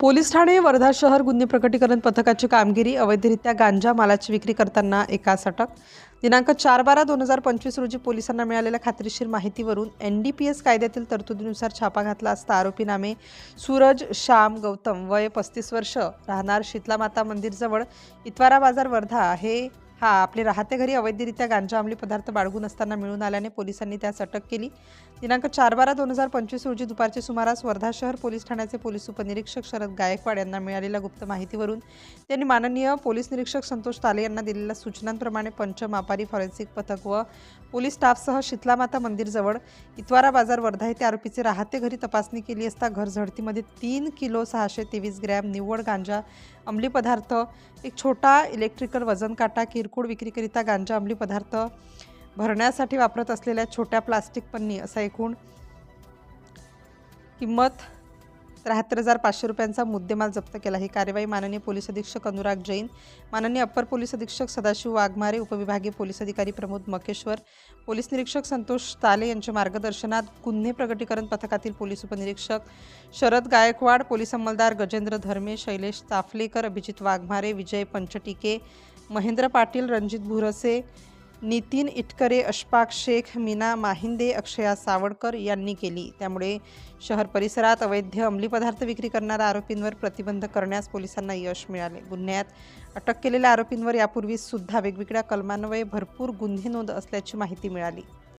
Police Thane Wardha शहर गुन्हे प्रकटीकरण पथकाची कामगिरी अवैधरित्या गांजा मालाची विक्री करताना एकास अटक. दिनांक चार बारा दोन हजार पंचवीस रोजी पोलिसांना मिळालेल्या खात्रीशीर माहितीवरून एन डी पी एस कायद्यातील तरतुदीनुसार छापा घातला असता आरोपी नामे सूरज श्याम गौतम वय पस्तीस वर्ष राहणार शीतला माता मंदिरजवळ इतवारा बाजार वर्धा. हे हा आपले राहते घरी अवैधरित्या गांजा अंमली पदार्थ बाळगून असताना मिळून आल्याने पोलिसांनी त्यास अटक केली. दिनांक चार बारा दोन हजार पंचवीस रोजी दुपारच्या सुमारास वर्धा शहर पोलीस ठाण्याचे पोलीस उपनिरीक्षक शरद गायकवाड यांना मिळालेल्या गुप्त माहितीवरून त्यांनी माननीय पोलीस निरीक्षक संतोष ताले यांना दिलेल्या सूचनांप्रमाणे पंच मापारी फॉरेन्सिक पथक व पोलीस स्टाफसह शीतलामाता मंदिरजवळ इतवारा बाजार वर्धा येथे आरोपीचे राहते घरी तपासणी केली असता घर झडतीमध्ये तीन किलो सहाशे तेवीस ग्रॅम निव्वळ गांजा अंमली पदार्थ एक छोटा इलेक्ट्रिकल वजन काटा किरकोळ विक्रीकरिता गांजा अंमली पदार्थ भरण्यासाठी वापरत असलेल्या छोट्या प्लास्टिक पन्नी असा एकूण किंमत त्र्याहत्तर हजार पाचशे रुपयांचा मुद्देमाल जप्त केला. ही कार्यवाही माननीय पोलीस अधीक्षक अनुराग जैन माननीय अप्पर पोलीस अधीक्षक सदाशिव वाघमारे उपविभागीय पोलीस अधिकारी प्रमोद मकेश्वर पोलीस निरीक्षक संतोष ताले यांच्या मार्गदर्शनात गुन्हे प्रगटीकरण पथकातील पोलीस उपनिरीक्षक शरद गायकवाड पोलीस अंमलदार गजेंद्र धर्मे शैलेश चाफलेकर अभिजित वाघमारे विजय पंचटिके महेंद्र पाटील रणजित भुरसे नितीन इटकरे अशफाक शेख मीना माहिंदे अक्षया सावडकर यांनी केली. त्यामुळे शहर परिसरात अवैध अंमली पदार्थ विक्री करणाऱ्या आरोपींवर प्रतिबंध करण्यास पोलिसांना यश मिळाले. गुन्ह्यात अटक केलेल्या आरोपींवर यापूर्वीसुद्धा वेगवेगळ्या कलमान्वये भरपूर गुन्हे नोंद असल्याची माहिती मिळाली.